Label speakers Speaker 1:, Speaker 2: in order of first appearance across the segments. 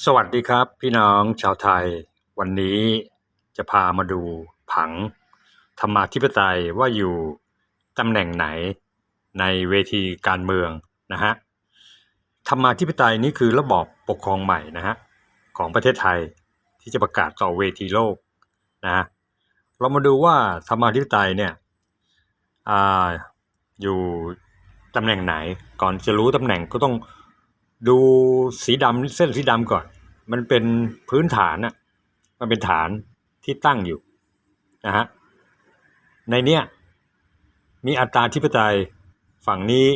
Speaker 1: สวัสดีครับ พี่น้องชาวไทย วันนี้จะพามาดูผังธรรมาธิปไตยว่าอยู่ตำแหน่งไหนในเวทีการเมืองนะฮะธรรมาธิปไตยนี่คือระบอบปกครองใหม่นะฮะของประเทศไทยที่จะประกาศต่อเวทีโลกนะฮะเรามาดูว่าธรรมาธิปไตยเนี่ยออยู่ตำแหน่งไหนก่อนจะรู้ตำแหน่งก็ต้อง ดูสีดำเส้นสีดำก่อน มันเป็นพื้นฐานอะมันเป็นฐานที่ตั้งอยู่นะฮะในเนี้ยมีอัตตราธิปไตยฝั่งนี้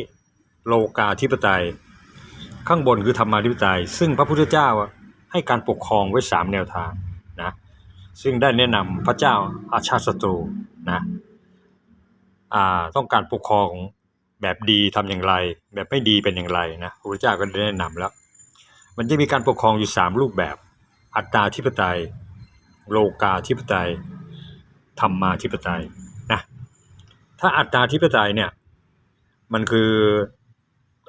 Speaker 1: โลกาธิปไตย ข้างบนคือธรรมาธิปไตย ซึ่งพระพุทธเจ้าให้การปกครองไว้สามแนวทางนะซึ่งได้แนะนำพระเจ้าอาชาติศัตรูนะอ่าต้องการปกครอง แบบดีทำอย่างไร แบบไม่ดีเป็นอย่างไรนะพระพุทธเจ้าก็ได้แนะนำแล้ว มันจะมีการปกครองอยู่สามรูปแบบ อัตตาธิปไตย โลกาธิปไตยธรรมาธิปไตยนะถ้าอัตตาธิปไตยเนี่ยมันคือ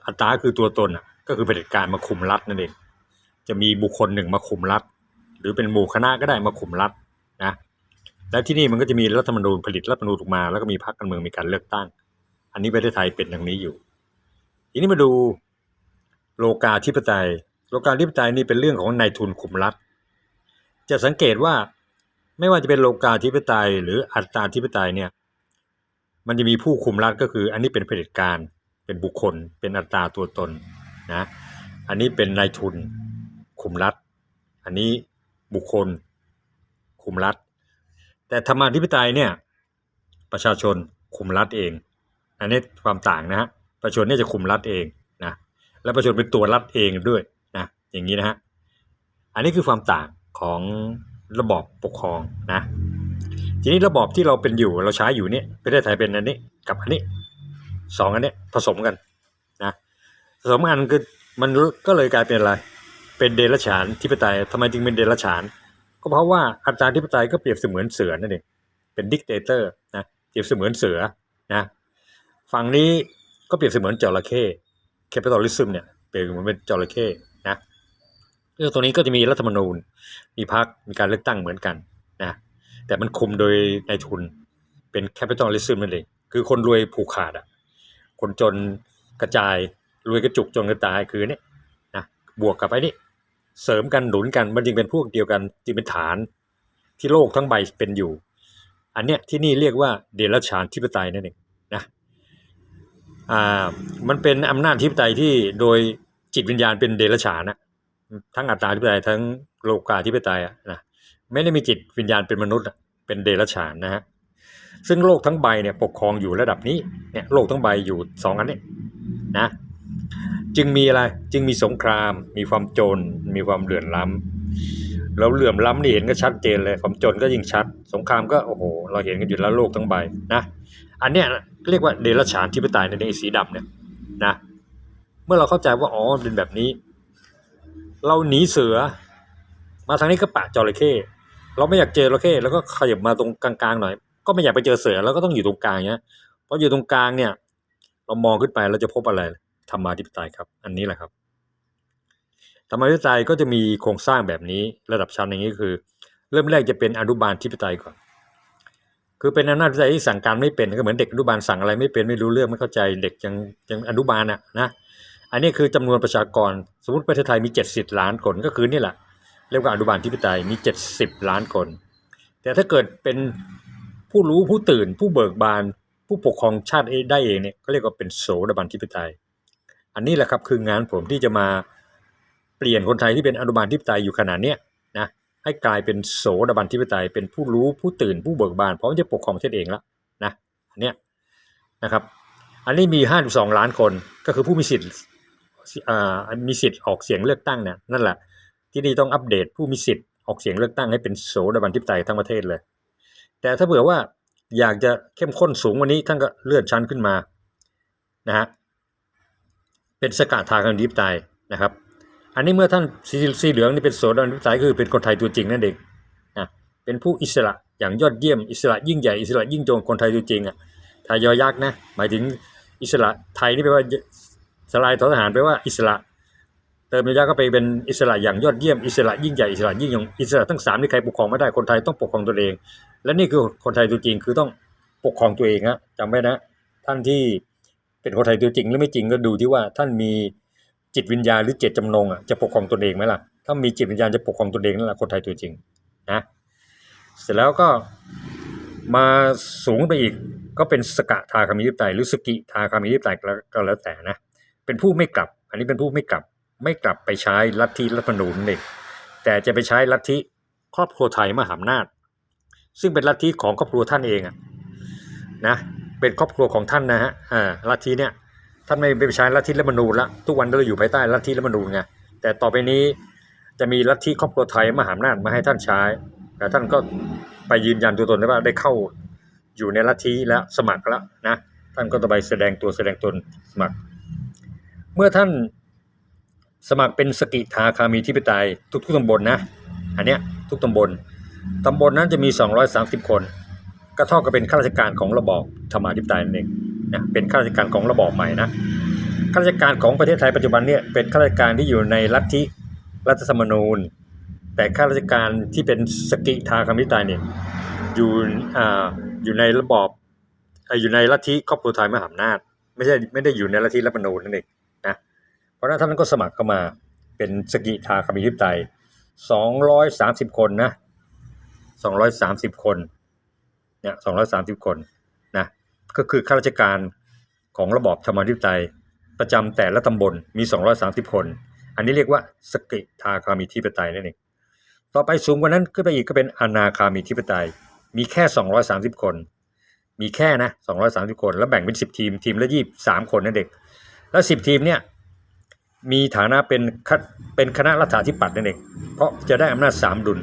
Speaker 1: อัตตาคือตัวตนอะก็คือเผด็จการมาคุมรัฐนั่นเองจะมีบุคคลหนึ่งมาคุมรัฐ หรือเป็นหมู่คณะก็ได้มาคุมรัฐนะและที่นี่มันก็จะมีรัฐธรรมนูญผลิตรัฐธรรมนูญออกมา แล้วก็มีพรรคการเมืองมีการเลือกตั้ง อันนี้ประเทศไทยเป็นอย่างนี้อยู่ ทีนี้มาดูโลกาธิปไตย โลกาธิปไตยนี่เป็นเรื่องของนายทุนคุมรัฐจะสังเกตว่าไม่ว่าจะเป็นโลกาธิปไตย หรืออัตตาธิปไตยเนี่ย มันจะมีผู้คุมรัฐก็คือ อันนี้เป็นเผด็จการ เป็นบุคคล เป็นอัตราตัวตนนะ อันนี้เป็นนายทุนคุมรัฐ อันนี้บุคคลคุมรัฐ แต่ธรรมาธิปไตยเนี่ยประชาชนคุมรัฐเอง อันนี้ความต่างนะฮะประชาชนเนี่ยจะคุมรัฐเองนะและประชาชนเป็นตัวรัฐเองด้วยนะอย่างนี้นะฮะอันนี้คือความต่างของระบอบปกครองนะทีนี้ระบอบที่เราเป็นอยู่เราใช้อยู่เนี่ยประเทศไทยเป็นอันนี้กับอันนี้สองอันเนี้ยผสมกันนะผสมกันคือมันก็เลยกลายเป็นอะไรเป็นเดรัจฉานธิปไตยทำไมจึงเป็นเดรัจฉาน ก็เพราะว่าอาจารย์ธิปไตยก็เปรียบเสมือนเสือนั่นเองเป็นดิกเตเตอร์นะเปรียบเสมือนเสือนะ ฝั่งนี้ก็เปรียบเสมือนจระเข้แคปิตอลิซึมเนี่ยเปรียบเหมือนเป็นจระเข้นะเรื่องตัวนี้ก็จะมีรัฐธรรมนูญ มีพรรคมีการเลือกตั้งเหมือนกันนะแต่มันคุมโดยนายทุนเป็นแคปิตอลิซึมนั่นเองคือคนรวยผูกขาดอะคนจนกระจายรวยกระจุกจนกระจายคือเนี่ยนะบวกกับไอ้นี่เสริมกันหนุนกันมันจึงเป็นพวกเดียวกันจึงเป็นฐานที่โลกทั้งใบเป็นอยู่ อันเนี้ยที่นี่เรียกว่าเดรัจฉานธิปไตยนั่นเองนะ อ่ามันเป็นอำนาจธิปไตยที่โดยจิตวิญญาณเป็นเดรัจฉานะทั้งอัตตาธิปไตยทั้งโลกาธิปไตยอะนะไม่ได้มีจิตวิญญาณเป็นมนุษย์เป็นเดรัจฉานนะฮะซึ่งโลกทั้งใบเนี่ยปกครองอยู่ระดับนี้เนี่ยโลกทั้งใบอยู่สองอันนี้นะจึงมีอะไรจึงมีสงคราม มีความโจรมีความเหลื่อมล้ำแล้วเหลื่อมล้ำนี่เห็นก็ชัดเจนเลยความจนก็ยิ่งชัด สงครามก็โอ้โหเราเห็นกันอยู่แล้วโลกทั้งใบนะ อันเนี้ยเรียกว่าเดรัจฉานที่ปไตยในไอ้สีดำเนี่ยนะเมื่อเราเข้าใจว่าอ๋อเป็นแบบนี้ เราหนีเสือ มาทางนี้ก็ปะจระเข้เราไม่อยากเจอจระเข้แล้วก็ขยับมาตรงกลางๆหน่อย ก็ไม่อยากไปเจอเสือแล้วก็ต้องอยู่ตรงกลางเนี้ยเพราะอยู่ตรงกลางเนี่ย เรามองขึ้นไปเราจะพบอะไรธรรมาธิปไตยครับ อันนี้แหละครับธรรมาธิปไตยก็จะมีโครงสร้างแบบนี้ระดับชั้นอย่างนี้คือ เริ่มแรกจะเป็นอนุบาลธิปไตยก่อน คือเป็นอำนาจธิปไตยที่สั่งการไม่เป็นก็เหมือนเด็กอนุบาลสั่งอะไรไม่เป็นไม่รู้เรื่องไม่เข้าใจเด็กยังยังอนุบาลอะนะอันนี้คือจำนวนประชากรสมมติประเทศไทยมี 70 ล้านคนก็คือนี่แหละเรียกว่าอนุบาลธิปไตยมี 70 ล้านคน แต่ถ้าเกิดเป็นผู้รู้ผู้ตื่น ผู้เบิกบาน ผู้ปกครองชาติได้เองเนี่ยก็เรียกว่าเป็นโสดาบันธิปไตย อันนี้แหละครับคืองานผมที่จะมาเปลี่ยนคนไทยที่เป็นอนุบาลธิปไตยอยู่ขนาดเนี้ยนะ ให้กลายเป็นโสดาบันธิปไตยเป็นผู้รู้ผู้ตื่นผู้เบิกบานพร้อมจะปกครองประเทศเองแล้วนะอันเนี้ยนะครับ อันนี้มี52ล้านคนก็คือผู้มีสิทธิ์อ่ามีสิทธิ์ออกเสียงเลือกตั้งเนี่ยนั่นแหละ ที่นี่ต้องอัปเดตผู้มีสิทธิ์ออกเสียงเลือกตั้งให้เป็นโสดาบันธิปไตยทั้งประเทศเลย แต่ถ้าเผื่อว่าอยากจะเข้มข้นสูงวันนี้ท่านก็เลื่อนชั้นขึ้นมานะฮะเป็นสกัดทางการดิบตายนะครับ อันนี้เมื่อท่านสีสีเหลืองนี่เป็นโสดาบันทิปไตยคือเป็นคนไทยตัวจริงนั่นเองนะเป็นผู้อิสระอย่างยอดเยี่ยมอิสระยิ่งใหญ่อิสระยิ่งจงคนไทยตัวจริงอะทายอยักษ์นะหมายถึงอิสระไทยนี่แปลว่าสลายทหารแปลว่าอิสระ เติมระยะก็ไปเป็นอิสระอย่างยอดเยี่ยมอิสระยิ่งใหญ่อิสระยิ่งยงอิสระทั้งสามนี่ใครปกครองไม่ได้คนไทยต้องปกครองตัวเอง และนี่คือคนไทยตัวจริงคือต้องปกครองตัวเองฮะจำไว้นะ ท่านที่เป็นคนไทยตัวจริงหรือไม่จริงก็ดูที่ว่าท่านมี จิตวิญญาณหรือเจตจำนงอะจะปกครองตนเองไหมล่ะ ถ้ามีจิตวิญญาณจะปกครองตนเองนั่นแหละคนไทยตัวจริงนะเสร็จแล้วก็มาสูงไปอีกก็เป็นสกะทาคามิธิปไตหรือสกิทาคามิธิปไตก็แล้วแต่นะเป็นผู้ไม่กลับ อันนี้เป็นผู้ไม่กลับ ไม่กลับไปใช้ลัทธิรัฐมนูญเองแต่จะไปใช้ลัทธิครอบครัวไทยมหาอำนาจ ซึ่งเป็นลัทธิของครอบครัวท่านเองอะนะเป็นครอบครัวของท่านนะฮะอ่าลัทธิเนี่ย ท่านไม่ไปใช้ลัทธิรัฐมนูญละทุกวันเราอยู่ภายใต้ลัทธิรัฐมนูญไงแต่ต่อไปนี้จะมีลัทธิครอบครัวไทยมหาอำนาจมาให้ท่านใช้ แต่ท่านก็ไปยืนยันตัวตนได้ว่าได้เข้าอยู่ในลัทธิแล้วสมัครแล้วนะท่านก็ต้องไปแสดงตัวแสดงตนสมัคร เมื่อท่านสมัครเป็นสกิทาคามีที่ปไตยทุกๆตำบลนะอันเนี้ยทุกตำบลตำบลนั้นจะมี 230 คน ก็เท่ากับเป็นข้าราชการของระบอบธรรมาธิปไตยนั่นเองนะเป็นข้าราชการของระบอบใหม่นะข้าราชการของประเทศไทยปัจจุบันเนี่ยเป็นข้าราชการที่อยู่ในลัทธิรัฐธรรมนูญ แต่ข้าราชการที่เป็นสกิทาคามิไตยเนี่ยอยู่อ่าอยู่ในระบอบเอ่อยู่ในลัทธิครอบครัวไทยมหาอำนาจไม่ใช่ไม่ได้อยู่ในลัทธิรัฐธรรมนูญนั่นเองนะเพราะนั้นท่านก็สมัครเข้ามาเป็นสกิทาคามิธิปไตย230คนนะ230คน เนี่ย230คนนะก็คือข้าราชการของระบอบธรรมาธิปไตยประจำแต่ละตำบลมี230คน อันนี้เรียกว่าสกิทาคามิธิปไตยนั่นเองต่อไปสูงกว่านั้นขึ้นไปอีกก็เป็นอนาคามิธิปไตย มีแค่230คน มีแค่นะ230คน แล้วแบ่งเป็น10ทีมทีมละ23คนนั่นเด็กแล้ว10ทีมเนี่ยมีฐานะเป็นคเป็นคณะรัฐาธิปัตย์นั่นเองเพราะจะได้อำนาจสามดุล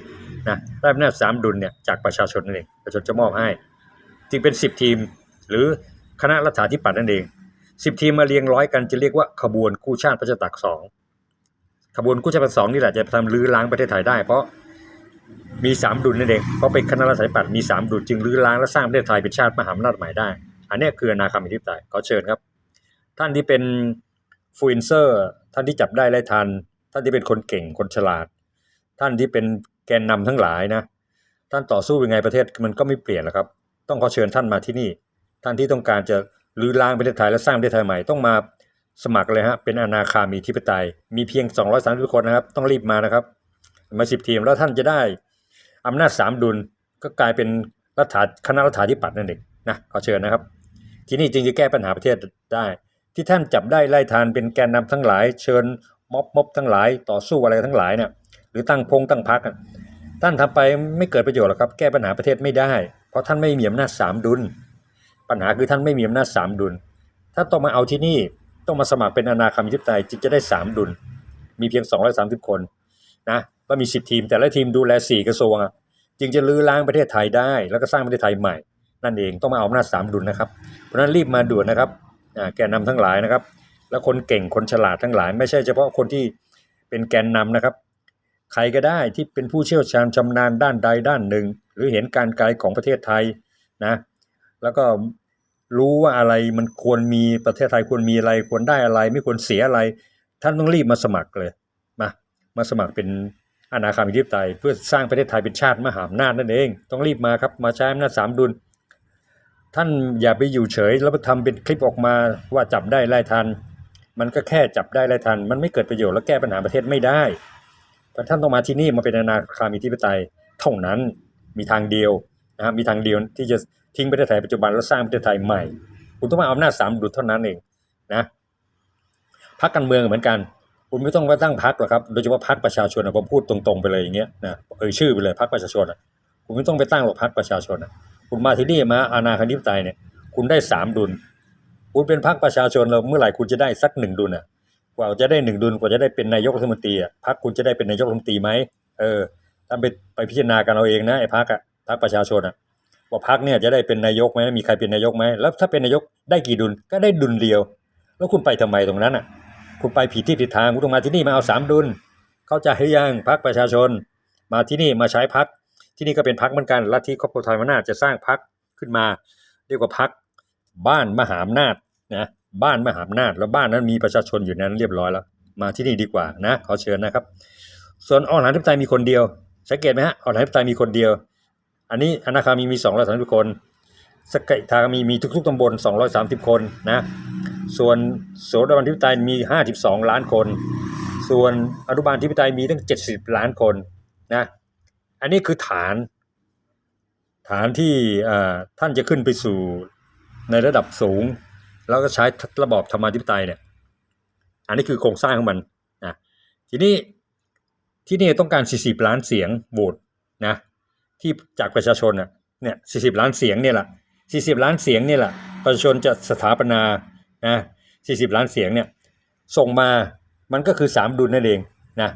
Speaker 1: นะได้อำนาจสามดุลเนี่ยจากประชาชนนั่นเองประชาชนจะมอบให้จึงเป็น 10 ทีม หรือคณะรัฐาธิปัตย์นั่นเอง 10 ทีมมาเรียงร้อยกันจะเรียกว่าขบวนกู้ชาติประชาธิปไตยสองขบวนกู้ชาติประสองนี่แหละจะทำลื้อล้างประเทศไทยได้ เพราะมีสามดุลนั่นเองเพราะเป็นคณะรัฐาธิปัตย์มีสามดุลจึงลื้อล้างและสร้างประเทศไทยเป็นชาติมหาอำนาจใหม่ได้ อันนี้คือนาคามิธิปไตยขอเชิญครับ ท่านที่เป็นฟูอินเซอร์ ท่านที่จับได้ไล่ทัน ท่านที่เป็นคนเก่งคนฉลาด ท่านที่เป็น แกนนำทั้งหลายนะ ท่านต่อสู้ยังไงประเทศมันก็ไม่เปลี่ยนหรอกครับ ต้องขอเชิญท่านมาที่นี่ ท่านที่ต้องการจะลื้อล้างประเทศไทยและสร้างประเทศไทยใหม่ต้องมาสมัครเลยฮะเป็นอนาคามีธิปไตย มีเพียง 230คนนะครับ ต้องรีบมานะครับ มาสิบทีมแล้วท่านจะได้อำนาจสามดุลก็กลายเป็นรัฐาคณะรัฐาธิปัตย์นั่นเองนะขอเชิญนะครับ ที่นี่จึงจะแก้ปัญหาประเทศได้ ที่ท่านจับได้ไล่ทานเป็นแกนนำทั้งหลาย เชิญม็อบม็อบทั้งหลาย ต่อสู้อะไรทั้งหลายเนี่ย รือตั้งพงตั้งพักอะท่านทำไปไม่เกิดประโยชน์หรอกครับ แก้ปัญหาประเทศไม่ได้ เพราะท่านไม่มีอำนาจสามดุล ปัญหาคือท่านไม่มีอำนาจสามดุล ถ้าต้องมาเอาที่นี่ต้องมาสมัครเป็นอนาคามิธิปไตยจึงจะได้สามดุล มีเพียง 230 คนนะก็มี10ทีม แต่ละทีมดูแล4กระทรวงจึงจะลื้อล้างประเทศไทยได้ แล้วก็สร้างประเทศไทยใหม่ นั่นเองต้องมาเอาอำนาจสามดุลนะครับ เพราะนั้นรีบมาด่วนนะครับแกนนำทั้งหลายนะครับ แล้วคนเก่งคนฉลาดทั้งหลาย ไม่ใช่เฉพาะคนที่เป็นแกนนำนะครับ ใครก็ได้ที่เป็นผู้เชี่ยวชาญชำนาญด้านใดด้านหนึ่ง หรือเห็นการไกลของประเทศไทยนะแล้วก็รู้ว่าอะไรมันควรมีประเทศไทยควรมีอะไรควรได้อะไร ไม่ควรเสียอะไร ท่านต้องรีบมาสมัครเลยมามาสมัครเป็นอนาคามิธิปไตยเพื่อสร้างประเทศไทยเป็นชาติมหาอำนาจนั่นเอง ต้องรีบมาครับมาใช้อำนาจสามดุล ท่านอย่าไปอยู่เฉย แล้วมาทำเป็นคลิปออกมาว่าจับได้ไล่ทัน มันก็แค่จับได้ไล่ทัน มันไม่เกิดประโยชน์และแก้ปัญหาประเทศไม่ได้ ท่านต้องมาที่นี่มาเป็นอนาคามิธิปไตยเท่านั้นมีทางเดียวนะครับมีทางเดียวที่จะทิ้งประเทศไทยปัจจุบันแล้วสร้างประเทศไทยใหม่ คุณต้องมาเอาอำนาจสามดุลเท่านั้นเองนะพักการเมืองเหมือนกัน คุณไม่ต้องไปตั้งพักหรอกครับโดยเฉพาะพักประชาชนนะผมพูดตรงๆไปเลยอย่างเงี้ยนะเอ่ยชื่อไปเลยพักประชาชนอะคุณไม่ต้องไปตั้งหรอกพักประชาชนอะคุณมาที่นี่มาอาณาคาธิปไตยเนี่ยคุณได้สามดุล คุณเป็นพรรคประชาชนเราเมื่อไหร่คุณจะได้สักหนึ่งดุลอะ กว่าจะได้หนึ่งดุลกว่าจะได้เป็นนายกรัฐมนตรีอะพรรคคุณจะได้เป็นนายกรัฐมนตรีไหมเออท่านไปไปพิจารณากันเอาเองนะไอ้พรรคอะพรรคประชาชนอะว่าพรรคเนี่ยจะได้เป็นนายกไหมมีใครเป็นนายกไหมแล้วถ้าเป็นนายกได้กี่ดุลก็ได้ดุลเดียว แล้วคุณไปทำไมตรงนั้นอะ คุณไปผิดที่ผิดทางคุณต้องมาที่นี่มาเอาสามดุล เข้าใจหรือยังพรรคประชาชน มาที่นี่มาใช้พรรคที่นี่ก็เป็นพรรคเหมือนกันลัทธิครอบครัวไทยมนาจะสร้างพรรคขึ้นมา เรียกว่าพรรคบ้านมหาอำนาจนะ บ้านมหาอำนาจแล้วบ้านนั้นมีประชาชนอยู่ในนั้นเรียบร้อยแล้ว มาที่นี่ดีกว่านะขอเชิญนะครับ ส่วนออนไลน์ทิปไตยมีคนเดียวสังเกตไหมฮะออนไลน์ทิปไตยมีคนเดียว อันนี้อนาคามีมี2 3 0คนสกิทามีมีทุกๆตำบล230คนนะส่วนโสดาบันทิปไตยมี52ล้านคน ส่วนอนุบาลทิปไตยมีตั้ง70ล้านคนนะอันนี้คือฐาน ฐานที่ท่านจะขึ้นไปสู่ในระดับสูง แล้วก็ใช้ระบอบธรรมาธิปไตยเนี่ย อันนี้คือโครงสร้างของมันนะทีนี้ที่นี่ต้องการ 40 ล้านเสียงโหวตนะที่จากประชาชนอะเนี่ย40 ล้านเสียงเนี่ยแหละ40 ล้านเสียงเนี่ยแหละประชาชนจะสถาปนานะ40 ล้านเสียงเนี่ยส่งมามันก็คือ 3 ดุลนั่นเองนะ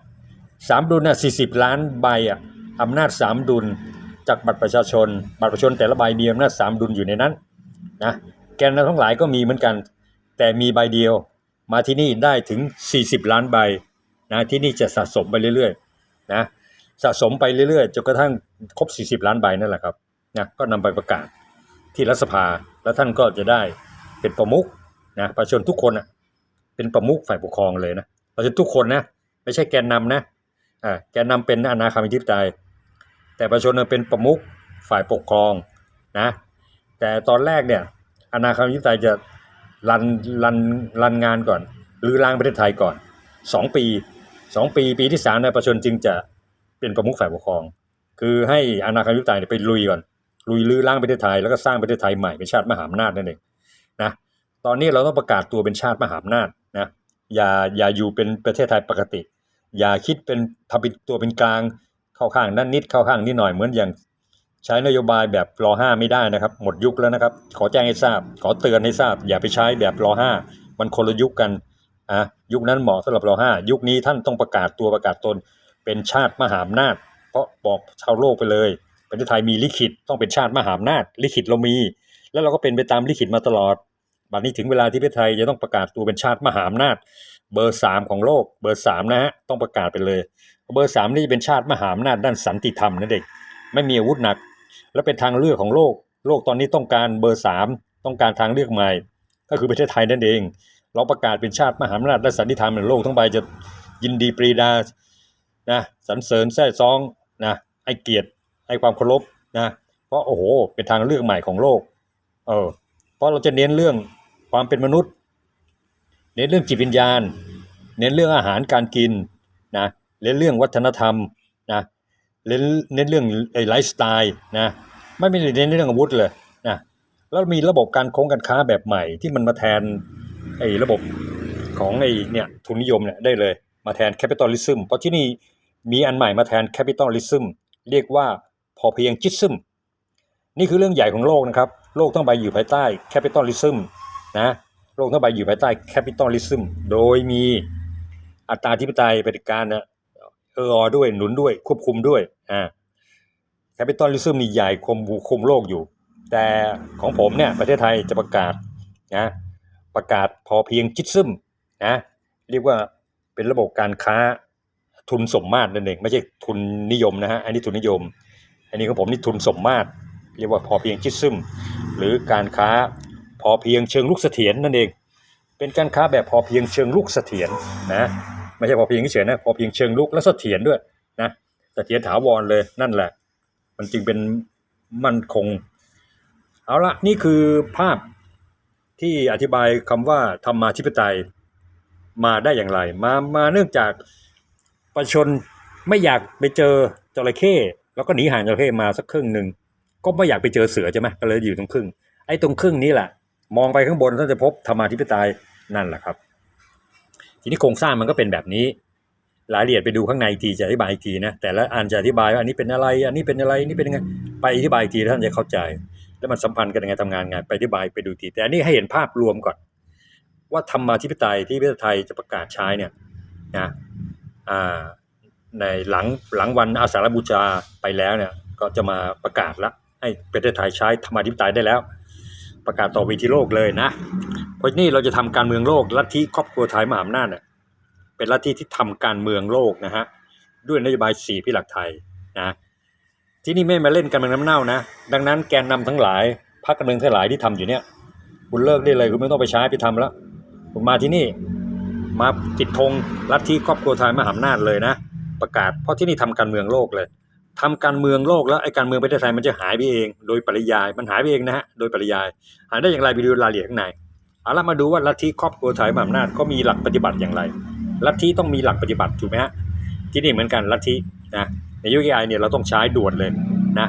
Speaker 1: สามดุลน่ะ40ล้านใบอะอำนาจ3ดุลจากบัตรประชาชน บัตรประชาชนแต่ละใบมีอำนาจ3ดุลอยู่ในนั้นนะ แกนนำทั้งหลายก็มีเหมือนกัน แต่มีใบเดียว มาที่นี่ได้ถึง 40 ล้านใบนะที่นี่จะสะสมไปเรื่อยๆนะสะสมไปเรื่อยๆจนกระทั่งครบ 40 ล้านใบนั่นแหละครับนะก็นำไปประกาศที่รัฐสภาแล้วท่านก็จะได้เป็นประมุขนะประชาชนทุกคนอะเป็นประมุขฝ่ายปกครองเลยนะประชาชนทุกคนนะไม่ใช่แกนนำนะอ่าแกนนำเป็นอนาคามิธิปไตยแต่ประชาชนเป็นประมุขฝ่ายปกครองนะแต่ตอนแรกเนี่ย อนาคามิธิปไตยจะรันรันรันงานก่อนหรือล้างประเทศไทยก่อนสองปีสองปีปีที่สามนายประชนจึงจะเป็นประมุขฝ่ายปกครอง คือให้อนาคามิธิปไตยเนี่ยไปลุยก่อนลุยลื้อล้างประเทศไทยแล้วก็สร้างประเทศไทยใหม่เป็นชาติมหาอำนาจนั่นเองนะตอนนี้เราต้องประกาศตัวเป็นชาติมหาอำนาจนะอย่าอย่าอยู่เป็นประเทศไทยปกติ อย่าคิดเป็นทำเป็นตัวเป็นกลางเข้าข้างนั่นนิดเข้าข้างนี่หน่อยเหมือนอย่าง ใช้นโยบายแบบรอห้าไม่ได้นะครับ หมดยุคแล้วนะครับ ขอแจ้งให้ทราบ ขอเตือนให้ทราบ อย่าไปใช้แบบรอห้ามันคนละยุคกันอะยุคนั้นเหมาะสำหรับรอห้ายุคนี้ท่านต้องประกาศตัวประกาศตน เป็นชาติมหาอำนาจ เพราะบอกชาวโลกไปเลยประเทศไทยมีลิขิตต้องเป็นชาติมหาอำนาจ ลิขิตเรามี แล้วเราก็เป็นไปตามลิขิตมาตลอดบัดนี้ถึงเวลาที่ประเทศไทยจะต้องประกาศตัวเป็นชาติมหาอำนาจ เบอร์สามของโลก เบอร์สามนะฮะต้องประกาศไปเลย เบอร์สามนี่จะเป็นชาติมหาอำนาจด้านสันติธรรมนั่นเองไม่มีอาวุธหนัก และเป็นทางเลือกของโลก โลกตอนนี้ต้องการเบอร์สามต้องการทางเลือกใหม่ ก็คือประเทศไทยนั่นเอง เราประกาศเป็นชาติมหาอำนาจและสันติธรรมในโลกทั้งใบจะยินดีปรีดานะสรรเสริญแท้ซองนะให้เกียรติให้ความเคารพนะเพราะโอ้โหเป็นทางเลือกใหม่ของโลกเออเพราะเราจะเน้นเรื่องความเป็นมนุษย์ เน้นเรื่องจิตวิญญาณ เน้นเรื่องอาหารการกินนะเน้นเรื่องวัฒนธรรม เน้นเรื่องไลฟ์สไตล์นะไม่ไม่ได้เน้นเรื่องอาวุธเลยนะแล้วมีระบบการโค้งการค้าแบบใหม่ที่มันมาแทนไอ้ระบบของไอ้เนี่ยทุนนิยมเนี่ยได้เลยมาแทนแคปิตอลิซึมเพราะที่นี่มีอันใหม่มาแทนแคปิตอลิซึมเรียกว่าพอเพียงจิตซึมนี่คือเรื่องใหญ่ของโลกนะครับ โลกทั้งใบอยู่ภายใต้แคปิตอลิซึมนะโลกทั้งใบอยู่ภายใต้แคปิตอลิซึมโดยมีอัตราธิปไตยเผด็จการนะ เออด้วยหนุนด้วยควบคุมด้วยอ่าแคปิตอลลิซึมนี่ใหญ่คุมคุมโลกอยู่ แต่ของผมเนี่ยประเทศไทยจะประกาศนะประกาศพอเพียงจิตซึมนะเรียกว่าเป็นระบบการค้าทุนสมมาตรนั่นเองไม่ใช่ทุนนิยมนะฮะอันนี้ทุนนิยม อันนี้ของผมนี่ทุนสมมาตร เรียกว่าพอเพียงจิตซึมหรือการค้าพอเพียงเชิงลุกเสถียรนั่นเอง เป็นการค้าแบบพอเพียงเชิงลุกเสถียรนะ ไม่ใช่พอเพียงเฉยนะพอเพียงเชิงลุกและเสถียรด้วยนะเสถียรถาวรเลยนั่นแหละ มันจึงเป็นมั่นคง เอาละนี่คือภาพที่อธิบายคำว่าธรรมาธิปไตยมาได้อย่างไร มามาเนื่องจากประชาชนไม่อยากไปเจอจระเข้แล้วก็หนีห่างจระเข้มาสักครึ่งหนึ่งก็ไม่อยากไปเจอเสือใช่ไหมก็เลยอยู่ตรงครึ่ง ไอ้ตรงครึ่งนี้แหละ มองไปข้างบนท่านจะพบธรรมาธิปไตยนั่นแหละครับ ทีนี้โครงสร้างมันก็เป็นแบบนี้ รายละเอียดไปดูข้างในทีจะอธิบายอีกทีนะ แต่ละอันจะอธิบายว่าอันนี้เป็นอะไร อันนี้เป็นอะไรนนี้เป็นยังไง ไปอธิบายอีกทีท่านจะเข้าใจ แล้วมันสัมพันธ์กันยังไงทำงานไงไปอธิบายไปดูที แต่อันนี้ให้เห็นภาพรวมก่อน ว่าธรรมาธิปไตยที่ประเทศไทยจะประกาศใช้เนี่ยนะอ่าในหลังหลังวันอาสาฬบูชาไปแล้วเนี่ยก็จะมาประกาศละให้ประเทศไทยใช้ธรรมาธิปไตยได้แล้ว ประกาศต่อเวทีโลกเลยนะ เพราะนี่เราจะทำการเมืองโลกลัทธิครอบครัวไทยมหาอำนาจเนี่ยเป็นลัทธิที่ทำการเมืองโลกนะฮะด้วยนโยบายสี่พิหลักไทยนะที่นี่ไม่มาเล่นการเมืองน้ำเน่านะ ดังนั้นแกนนำทั้งหลายพรรคการเมืองทั้งหลายที่ทำอยู่เนี่ยคุณเลิกได้เลยคุณไม่ต้องไปใช้ไปทำแล้วคุณมาที่นี่มาติดธงลัทธิครอบครัวไทยมหาอำนาจเลยนะ ประกาศเพราะที่นี่ทำการเมืองโลกเลย ทำการเมืองโลกแล้วไอ้การเมืองประเทศไทยมันจะหายไปเอง โดยปริยายมันหายไปเองนะฮะโดยปริยาย หายได้อย่างไรไปดูรายละเอียดข้างในเอาละมาดูว่าลัทธิครอบครัวไทยมหาอำนาจเขามีหลักปฏิบัติอย่างไรลัทธิต้องมีหลักปฏิบัติถูกไหมฮะที่นี่เหมือนกันลัทธินะในยุคไอเนี่ยเราต้องใช้ด่วนเลยนะ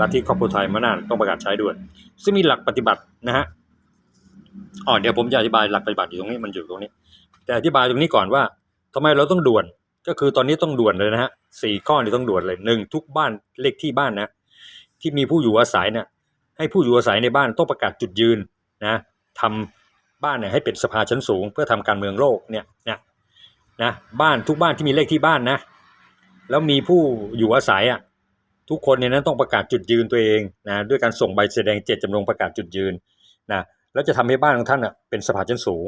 Speaker 1: ลัทธิครอบครัวไทยมหาอำนาจต้องประกาศใช้ด่วน ซึ่งมีหลักปฏิบัตินะฮะอ๋อเดี๋ยวผมจะอธิบายหลักปฏิบัติอยู่ตรงนี้มันอยู่ตรงนี้ แต่อธิบายตรงนี้ก่อนว่าทำไมเราต้องด่วน ก็คือตอนนี้ต้องด่วนเลยนะฮะสี่ข้อนี้ต้องด่วนเลยหนึ่งทุกบ้านเลขที่บ้านนะ ที่มีผู้อยู่อาศัยเนี่ยให้ผู้อยู่อาศัยในบ้านต้องประกาศจุดยืนนะทำบ้านเนี่ยให้เป็นสภาชั้นสูง เพื่อทำการเมืองโลกเนี่ยนี่ยนะบ้านทุกบ้านที่มีเลขที่บ้านนะ แล้วมีผู้อยู่อาศัยอะทุกคนเนี่ยนั้นต้องประกาศจุดยืนตัวเองนะด้วยการส่งใบแสดงเจตจำนงประกาศจุดยืนนะแล้วจะทำให้บ้านของท่านอะเป็นสภาชั้นสูง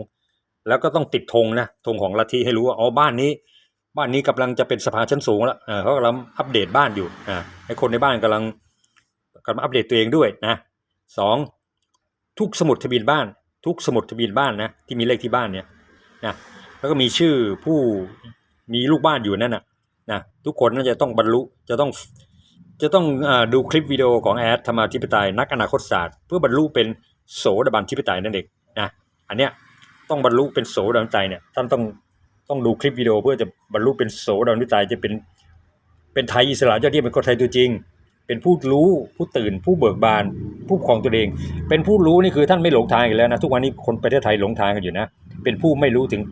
Speaker 1: แล้วก็ต้องติดธงนะธงของลัทธิให้รู้ว่าอ๋อบ้านนี้ บ้านนี้กำลังจะเป็นสภาชั้นสูงแล้วเขากำลังอัปเดตบ้านอยู่อ่าให้คนในบ้านกำลังกำลังอัปเดตตัวเองด้วยนะสองทุกสมุดทะเบียนบ้าน ทุกสมุดทะเบียนบ้านนะที่มีเลขที่บ้านเนี่ยนะแล้วก็มีชื่อผู้มีลูกบ้านอยู่นั่นนะนะทุกคนน่าจะต้องบรรลุจะต้องจะต้องอดูคลิปวิดีโอของแอดธรรมาธิปไตยนักอนาคตศาสตร์ เพื่อบรรลุเป็นโสดาบันธิปไตยนั่นเองนะอันเนี้ยต้องบรรลุเป็นโสดาบันธิปไตยเนี่ยท่านต้อง ต้องดูคลิปวิดีโอเพื่อจะบรรลุเป็นโสดาบันทิตายจะเป็นเป็นไทยอิสระยอดเยี่ยมเป็นคนไทยตัวจริง เป็นผู้รู้ผู้ตื่น ผู้เบิกบาน ผู้ครองตัวเอง เป็นผู้รู้นี่คือท่านไม่หลงทางอีกแล้วนะทุกวันนี้คนประเทศไทยหลงทางกันอยู่นะเป็นผู้ไม่รู้ถึง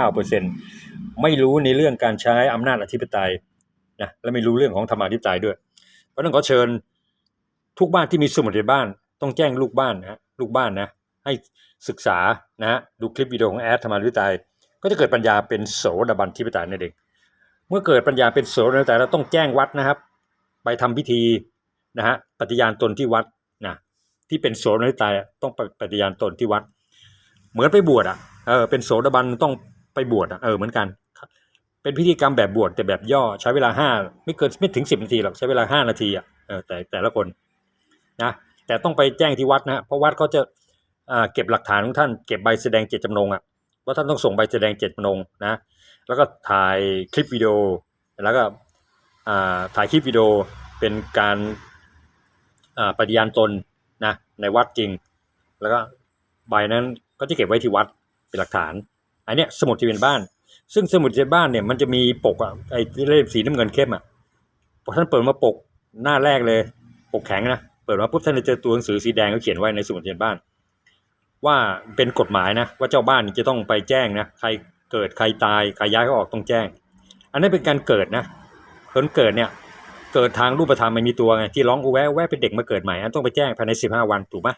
Speaker 1: 99.99%ไม่รู้ในเรื่องการใช้อำนาจอธิปไตยนะและไม่รู้เรื่องของธรรมาธิปไตยด้วย เพราะนั้นขอเชิญทุกบ้านที่มีสมุดในบ้าน ต้องแจ้งลูกบ้านนะลูกบ้านนะให้ศึกษานะฮะดูคลิปวิดีโอของแอดธรรมาธิปไตย ก็จะเกิดปัญญาเป็นโสดาบันทิปไตยนั่นเองเมื่อเกิดปัญญาเป็นโสดาบันทิปไตยเราต้องแจ้งวัดนะครับ ไปทำพิธีนะฮะปฏิญาณตนที่วัดนะที่เป็นโสดาบันทิปไตยต้องปฏิญาณตนที่วัด เหมือนไปบวชอะเออเป็นโสดาบันต้องไปบวชอะเออเหมือนกัน เป็นพิธีกรรมแบบบวชแต่แบบย่อใช้เวลาห้าไม่เกินไม่ถึงสิบนาทีหรอกใช้เวลาห้านาทีอะเออแต่แต่ละคนนะแต่ต้องไปแจ้งที่วัดนะฮะเพราะวัดเขาจะเก็บหลักฐานของท่านเก็บใบแสดงเจตจำนงอะ ว่าท่านต้องส่งใบแสดงเจตจำนงนะ แล้วก็ถ่ายคลิปวิดีโอ แล้วก็ถ่ายคลิปวิดีโอเป็นการปฏิญาณตนนะในวัดจริง แล้วก็ใบนั้นก็จะเก็บไว้ที่วัดเป็นหลักฐาน อันเนี้ยสมุดทะเบียนบ้าน ซึ่งสมุดทะเบียนบ้านเนี่ยมันจะมีปกอะไอ้เล่มสีน้ำเงินเข้มอะพอท่านเปิดมาปกหน้าแรกเลย ปกแข็งนะ เปิดมาปุ๊บท่านจะเจอตัวหนังสือสีแดงเขาเขียนไว้ในสมุดทะเบียนบ้าน ว่าเป็นกฎหมายนะว่าเจ้าบ้านจะต้องไปแจ้งนะใครเกิดใครตายใครย้ายเขาออกต้องแจ้ง อันนั้นเป็นการเกิดนะคนเกิดเนี่ยเกิดทางรูปธรรมไม่มีตัวไงที่ร้องอูแวะแวะเป็นเด็กมาเกิดใหม่อันต้องไปแจ้งภายในสิบห้าวันถูกไหม